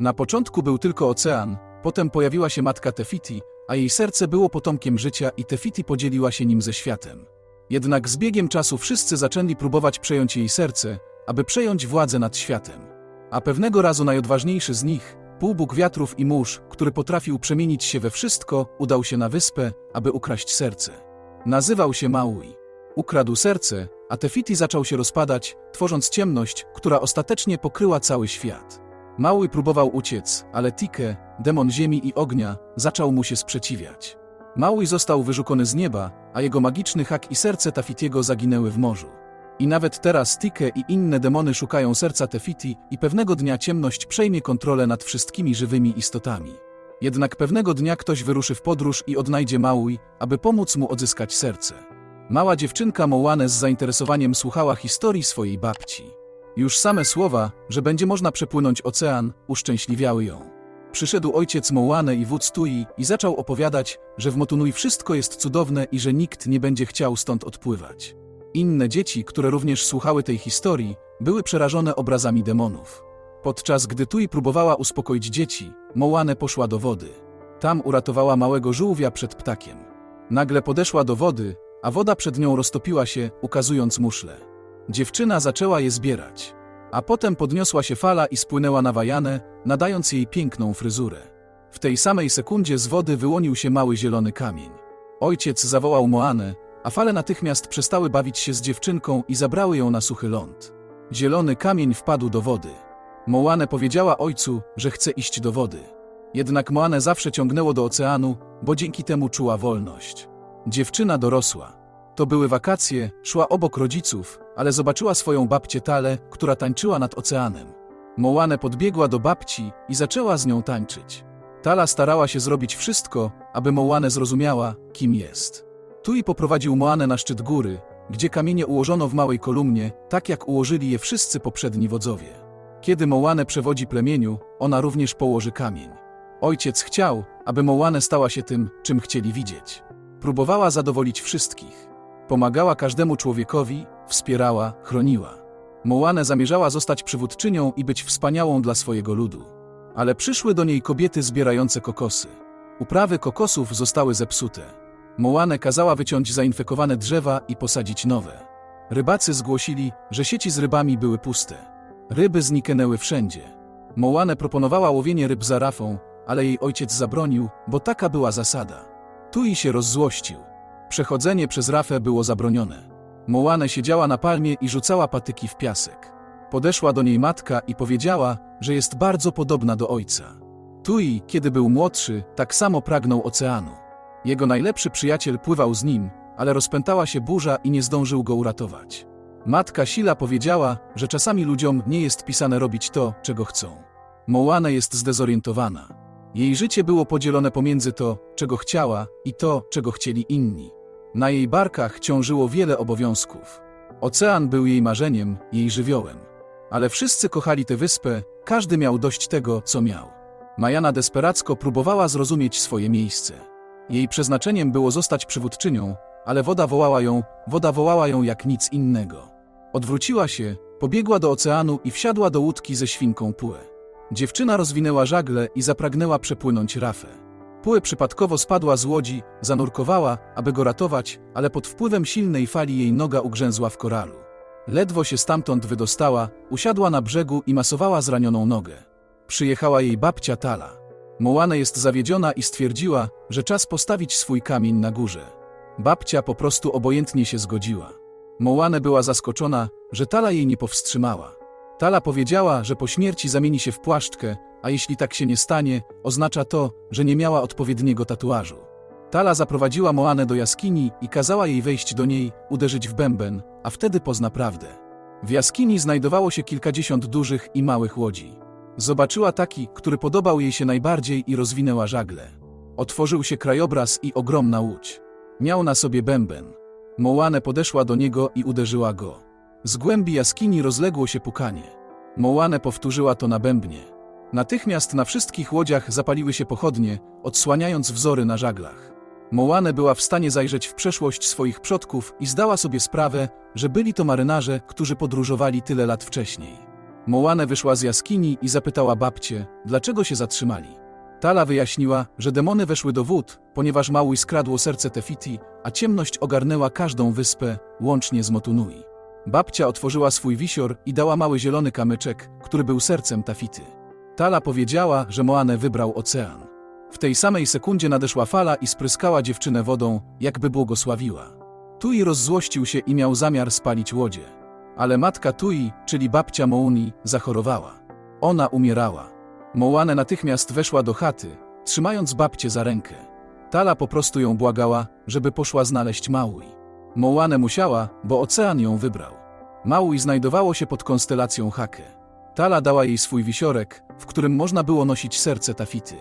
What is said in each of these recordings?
Na początku był tylko ocean, potem pojawiła się matka Tefiti, a jej serce było potomkiem życia i Tefiti podzieliła się nim ze światem. Jednak z biegiem czasu wszyscy zaczęli próbować przejąć jej serce, aby przejąć władzę nad światem. A pewnego razu najodważniejszy z nich, półbóg wiatrów i mórz, który potrafił przemienić się we wszystko, udał się na wyspę, aby ukraść serce. Nazywał się Maui. Ukradł serce, a Tefiti zaczął się rozpadać, tworząc ciemność, która ostatecznie pokryła cały świat. Maui próbował uciec, ale Tike, demon ziemi i ognia, zaczął mu się sprzeciwiać. Maui został wyrzucony z nieba, a jego magiczny hak i serce Tafitiego zaginęły w morzu. I nawet teraz Tike i inne demony szukają serca Tefiti i pewnego dnia ciemność przejmie kontrolę nad wszystkimi żywymi istotami. Jednak pewnego dnia ktoś wyruszy w podróż i odnajdzie Maui, aby pomóc mu odzyskać serce. Mała dziewczynka Mołane z zainteresowaniem słuchała historii swojej babci. Już same słowa, że będzie można przepłynąć ocean, uszczęśliwiały ją. Przyszedł ojciec Mołane i wódz Tui i zaczął opowiadać, że w Motunui wszystko jest cudowne i że nikt nie będzie chciał stąd odpływać. Inne dzieci, które również słuchały tej historii, były przerażone obrazami demonów. Podczas gdy Tui próbowała uspokoić dzieci, Mołane poszła do wody. Tam uratowała małego żółwia przed ptakiem. Nagle podeszła do wody, a woda przed nią roztopiła się, ukazując muszle. Dziewczyna zaczęła je zbierać. A potem podniosła się fala i spłynęła na Wajanę, nadając jej piękną fryzurę. W tej samej sekundzie z wody wyłonił się mały zielony kamień. Ojciec zawołał Moanę, a fale natychmiast przestały bawić się z dziewczynką i zabrały ją na suchy ląd. Zielony kamień wpadł do wody. Moanę powiedziała ojcu, że chce iść do wody. Jednak Moanę zawsze ciągnęło do oceanu, bo dzięki temu czuła wolność. Dziewczyna dorosła. To były wakacje, szła obok rodziców, ale zobaczyła swoją babcię Talę, która tańczyła nad oceanem. Mołane podbiegła do babci i zaczęła z nią tańczyć. Tala starała się zrobić wszystko, aby Mołane zrozumiała, kim jest. Tu i poprowadził Moanę na szczyt góry, gdzie kamienie ułożono w małej kolumnie, tak jak ułożyli je wszyscy poprzedni wodzowie. Kiedy Mołane przewodzi plemieniu, ona również położy kamień. Ojciec chciał, aby Mołane stała się tym, czym chcieli widzieć. Próbowała zadowolić wszystkich. Pomagała każdemu człowiekowi, wspierała, chroniła. Mołane zamierzała zostać przywódczynią i być wspaniałą dla swojego ludu. Ale przyszły do niej kobiety zbierające kokosy. Uprawy kokosów zostały zepsute. Mołane kazała wyciąć zainfekowane drzewa i posadzić nowe. Rybacy zgłosili, że sieci z rybami były puste. Ryby zniknęły wszędzie. Mołane proponowała łowienie ryb za rafą, ale jej ojciec zabronił, bo taka była zasada. Tu i się rozzłościł. Przechodzenie przez rafę było zabronione. Mołane siedziała na palmie i rzucała patyki w piasek. Podeszła do niej matka i powiedziała, że jest bardzo podobna do ojca. Tui, kiedy był młodszy, tak samo pragnął oceanu. Jego najlepszy przyjaciel pływał z nim, ale rozpętała się burza i nie zdążył go uratować. Matka Sila powiedziała, że czasami ludziom nie jest pisane robić to, czego chcą. Mołane jest zdezorientowana. Jej życie było podzielone pomiędzy to, czego chciała, i to, czego chcieli inni. Na jej barkach ciążyło wiele obowiązków. Ocean był jej marzeniem, jej żywiołem. Ale wszyscy kochali tę wyspę, każdy miał dość tego, co miał. Majana desperacko próbowała zrozumieć swoje miejsce. Jej przeznaczeniem było zostać przywódczynią, ale woda wołała ją, woda wołała ją jak nic innego. Odwróciła się, pobiegła do oceanu i wsiadła do łódki ze świnką Pue. Dziewczyna rozwinęła żagle i zapragnęła przepłynąć rafę. Pue przypadkowo spadła z łodzi, zanurkowała, aby go ratować, ale pod wpływem silnej fali jej noga ugrzęzła w koralu. Ledwo się stamtąd wydostała, usiadła na brzegu i masowała zranioną nogę. Przyjechała jej babcia Tala. Mołane jest zawiedziona i stwierdziła, że czas postawić swój kamień na górze. Babcia po prostu obojętnie się zgodziła. Mołane była zaskoczona, że Tala jej nie powstrzymała. Tala powiedziała, że po śmierci zamieni się w płaszczkę, a jeśli tak się nie stanie, oznacza to, że nie miała odpowiedniego tatuażu. Tala zaprowadziła Moanę do jaskini i kazała jej wejść do niej, uderzyć w bęben, a wtedy pozna prawdę. W jaskini znajdowało się kilkadziesiąt dużych i małych łodzi. Zobaczyła taki, który podobał jej się najbardziej i rozwinęła żagle. Otworzył się krajobraz i ogromna łódź. Miał na sobie bęben. Mołane podeszła do niego i uderzyła go. Z głębi jaskini rozległo się pukanie. Mołane powtórzyła to na bębnie. Natychmiast na wszystkich łodziach zapaliły się pochodnie, odsłaniając wzory na żaglach. Mołane była w stanie zajrzeć w przeszłość swoich przodków i zdała sobie sprawę, że byli to marynarze, którzy podróżowali tyle lat wcześniej. Mołane wyszła z jaskini i zapytała babcię, dlaczego się zatrzymali. Tala wyjaśniła, że demony weszły do wód, ponieważ Maui skradło serce Tefiti, a ciemność ogarnęła każdą wyspę, łącznie z Motunui. Babcia otworzyła swój wisior i dała mały zielony kamyczek, który był sercem Tafity. Tala powiedziała, że Moane wybrał ocean. W tej samej sekundzie nadeszła fala i spryskała dziewczynę wodą, jakby błogosławiła. Tui rozzłościł się i miał zamiar spalić łodzie. Ale matka Tui, czyli babcia Mouni, zachorowała. Ona umierała. Mołane natychmiast weszła do chaty, trzymając babcię za rękę. Tala po prostu ją błagała, żeby poszła znaleźć Maui. Mołane musiała, bo ocean ją wybrał. Maui znajdowało się pod konstelacją Hake. Tala dała jej swój wisiorek, w którym można było nosić serce Tafity.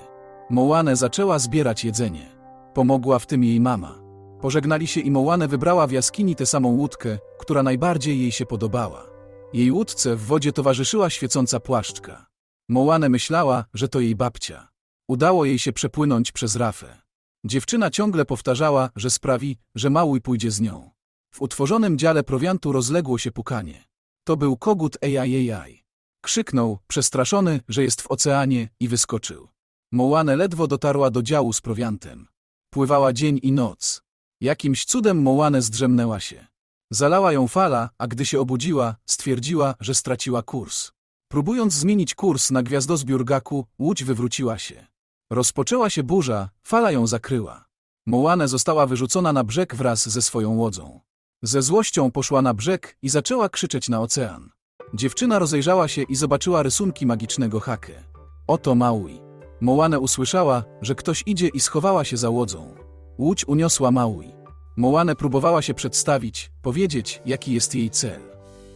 Mołane zaczęła zbierać jedzenie. Pomogła w tym jej mama. Pożegnali się i Mołane wybrała w jaskini tę samą łódkę, która najbardziej jej się podobała. Jej łódce w wodzie towarzyszyła świecąca płaszczka. Mołane myślała, że to jej babcia. Udało jej się przepłynąć przez rafę. Dziewczyna ciągle powtarzała, że sprawi, że Maui pójdzie z nią. W utworzonym dziale prowiantu rozległo się pukanie. To był kogut ejajejaj. Krzyknął, przestraszony, że jest w oceanie i wyskoczył. Mołane ledwo dotarła do działu z prowiantem. Pływała dzień i noc. Jakimś cudem Mołane zdrzemnęła się. Zalała ją fala, a gdy się obudziła, stwierdziła, że straciła kurs. Próbując zmienić kurs na gwiazdozbiór Gaku, łódź wywróciła się. Rozpoczęła się burza, fala ją zakryła. Mołane została wyrzucona na brzeg wraz ze swoją łodzą. Ze złością poszła na brzeg i zaczęła krzyczeć na ocean. Dziewczyna rozejrzała się i zobaczyła rysunki magicznego Hake. Oto Maui. Mołane usłyszała, że ktoś idzie i schowała się za łodzą. Łódź uniosła Maui. Mołane próbowała się przedstawić, powiedzieć, jaki jest jej cel.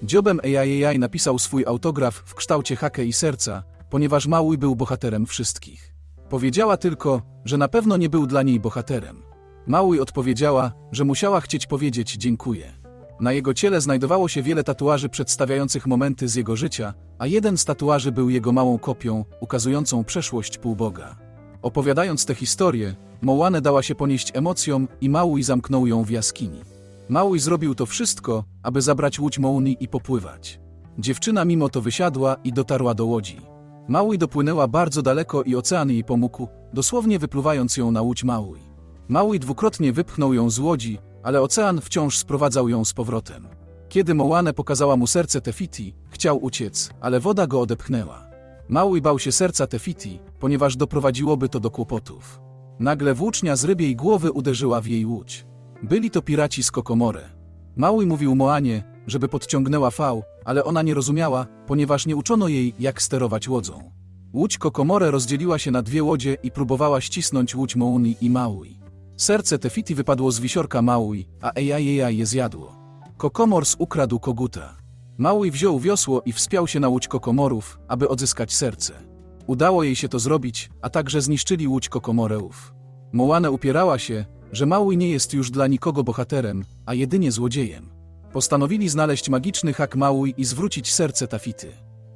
Dziobem AI napisał swój autograf w kształcie hake i serca, ponieważ Maui był bohaterem wszystkich. Powiedziała tylko, że na pewno nie był dla niej bohaterem. Maui odpowiedziała, że musiała chcieć powiedzieć dziękuję. Na jego ciele znajdowało się wiele tatuaży przedstawiających momenty z jego życia, a jeden z tatuaży był jego małą kopią, ukazującą przeszłość półboga. Opowiadając tę historię, Mołane dała się ponieść emocjom i Maui zamknął ją w jaskini. Maui zrobił to wszystko, aby zabrać łódź Mouni i popływać. Dziewczyna mimo to wysiadła i dotarła do łodzi. Maui dopłynęła bardzo daleko i ocean jej pomógł, dosłownie wypluwając ją na łódź Maui. Maui dwukrotnie wypchnął ją z łodzi, ale ocean wciąż sprowadzał ją z powrotem. Kiedy Mołane pokazała mu serce Tefiti, chciał uciec, ale woda go odepchnęła. Maui bał się serca Tefiti, ponieważ doprowadziłoby to do kłopotów. Nagle włócznia z rybiej głowy uderzyła w jej łódź. Byli to piraci z Kokomore. Maui mówił Moanie, żeby podciągnęła fał, ale ona nie rozumiała, ponieważ nie uczono jej, jak sterować łodzą. Łódź Kokomore rozdzieliła się na dwie łodzie i próbowała ścisnąć łódź Mouni i Maui. Serce Tefiti wypadło z wisiorka Maui, a Ejajeja je zjadło. Kokomors ukradł koguta. Maui wziął wiosło i wspiął się na łódź Kokomorów, aby odzyskać serce. Udało jej się to zrobić, a także zniszczyli łódź Kokomoreów. Mołane upierała się, że Maui nie jest już dla nikogo bohaterem, a jedynie złodziejem. Postanowili znaleźć magiczny hak Maui i zwrócić serce Tafity.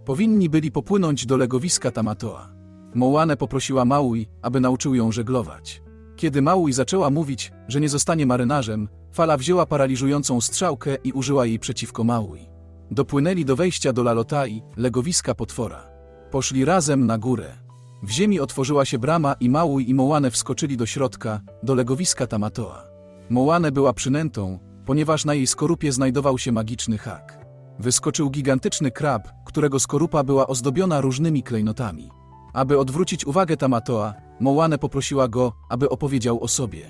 Powinni byli popłynąć do legowiska Tamatoa. Mołane poprosiła Maui, aby nauczył ją żeglować. Kiedy Maui zaczęła mówić, że nie zostanie marynarzem, fala wzięła paraliżującą strzałkę i użyła jej przeciwko Maui. Dopłynęli do wejścia do Lalotai, legowiska potwora. Poszli razem na górę. W ziemi otworzyła się brama i Maui i Mołane wskoczyli do środka, do legowiska Tamatoa. Mołane była przynętą, ponieważ na jej skorupie znajdował się magiczny hak. Wyskoczył gigantyczny krab, którego skorupa była ozdobiona różnymi klejnotami. Aby odwrócić uwagę Tamatoa, Mołane poprosiła go, aby opowiedział o sobie.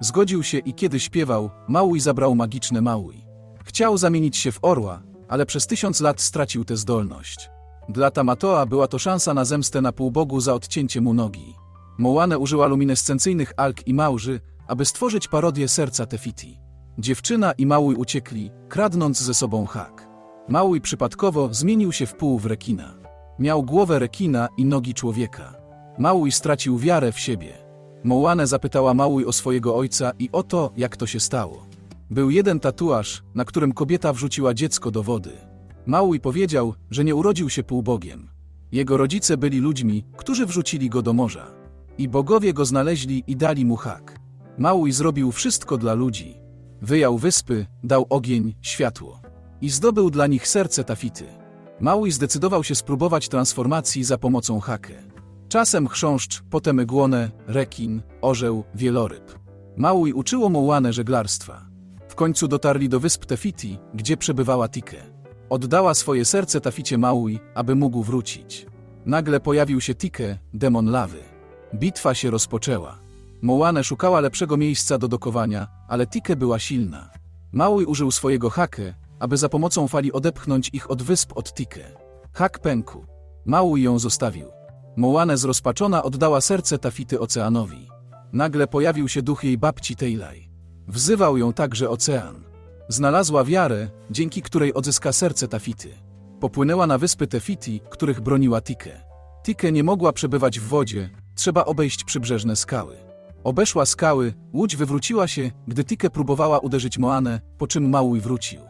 Zgodził się i kiedy śpiewał, Maui zabrał magiczne Maui. Chciał zamienić się w orła, ale przez tysiąc lat stracił tę zdolność. Dla Tamatoa była to szansa na zemstę na półbogu za odcięcie mu nogi. Mołane użyła luminescencyjnych alg i małży, aby stworzyć parodię serca Tefiti. Dziewczyna i Maui uciekli, kradnąc ze sobą hak. Maui przypadkowo zmienił się w pół w rekina. Miał głowę rekina i nogi człowieka. Maui stracił wiarę w siebie. Mołane zapytała Maui o swojego ojca i o to, jak to się stało. Był jeden tatuaż, na którym kobieta wrzuciła dziecko do wody. Maui powiedział, że nie urodził się półbogiem. Jego rodzice byli ludźmi, którzy wrzucili go do morza. I bogowie go znaleźli i dali mu hak. Maui zrobił wszystko dla ludzi. Wyjął wyspy, dał ogień, światło. I zdobył dla nich serce Tafity. Maui zdecydował się spróbować transformacji za pomocą hake. Czasem chrząszcz, potem iguonę, rekin, orzeł, wieloryb. Maui uczyło Mołanę żeglarstwa. W końcu dotarli do wysp Tefiti, gdzie przebywała Tike. Oddała swoje serce Taficie Maui, aby mógł wrócić. Nagle pojawił się Tike, demon lawy. Bitwa się rozpoczęła. Mołanę szukała lepszego miejsca do dokowania, ale Tike była silna. Maui użył swojego hake, aby za pomocą fali odepchnąć ich od wysp od Tike. Hak pękł. Maui ją zostawił. Mołanę zrozpaczona oddała serce Tafity oceanowi. Nagle pojawił się duch jej babci Tejlaj. Wzywał ją także ocean. Znalazła wiarę, dzięki której odzyska serce Tafity. Popłynęła na wyspy Tefiti, których broniła Tike. Tike nie mogła przebywać w wodzie, trzeba obejść przybrzeżne skały. Obeszła skały, łódź wywróciła się, gdy Tike próbowała uderzyć Moanę, po czym Maui wrócił.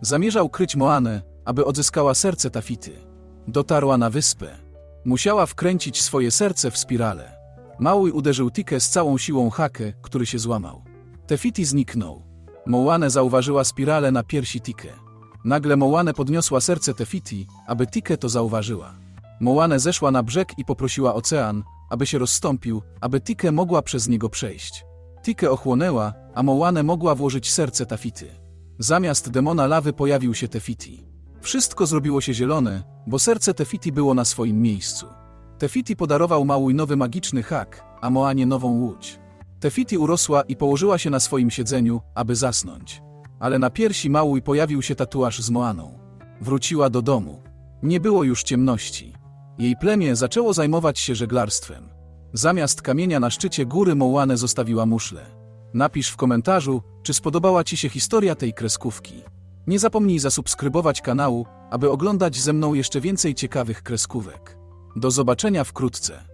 Zamierzał kryć Moanę, aby odzyskała serce Tafity. Dotarła na wyspę. Musiała wkręcić swoje serce w spirale. Maui uderzył Tike z całą siłą hakę, który się złamał. Tefiti zniknął. Mołanę zauważyła spirale na piersi Tike. Nagle Mołanę podniosła serce Tefiti, aby Tike to zauważyła. Mołanę zeszła na brzeg i poprosiła ocean, aby się rozstąpił, aby Tike mogła przez niego przejść. Tike ochłonęła, a Mołanę mogła włożyć serce Tafity. Zamiast demona lawy pojawił się Tefiti. Wszystko zrobiło się zielone, bo serce Tefiti było na swoim miejscu. Tefiti podarował Maui nowy magiczny hak, a Moanie nową łódź. Tefiti urosła i położyła się na swoim siedzeniu, aby zasnąć. Ale na piersi Maui pojawił się tatuaż z Moaną. Wróciła do domu. Nie było już ciemności. Jej plemię zaczęło zajmować się żeglarstwem. Zamiast kamienia na szczycie góry Mołanę zostawiła muszlę. Napisz w komentarzu, czy spodobała Ci się historia tej kreskówki. Nie zapomnij zasubskrybować kanału, aby oglądać ze mną jeszcze więcej ciekawych kreskówek. Do zobaczenia wkrótce.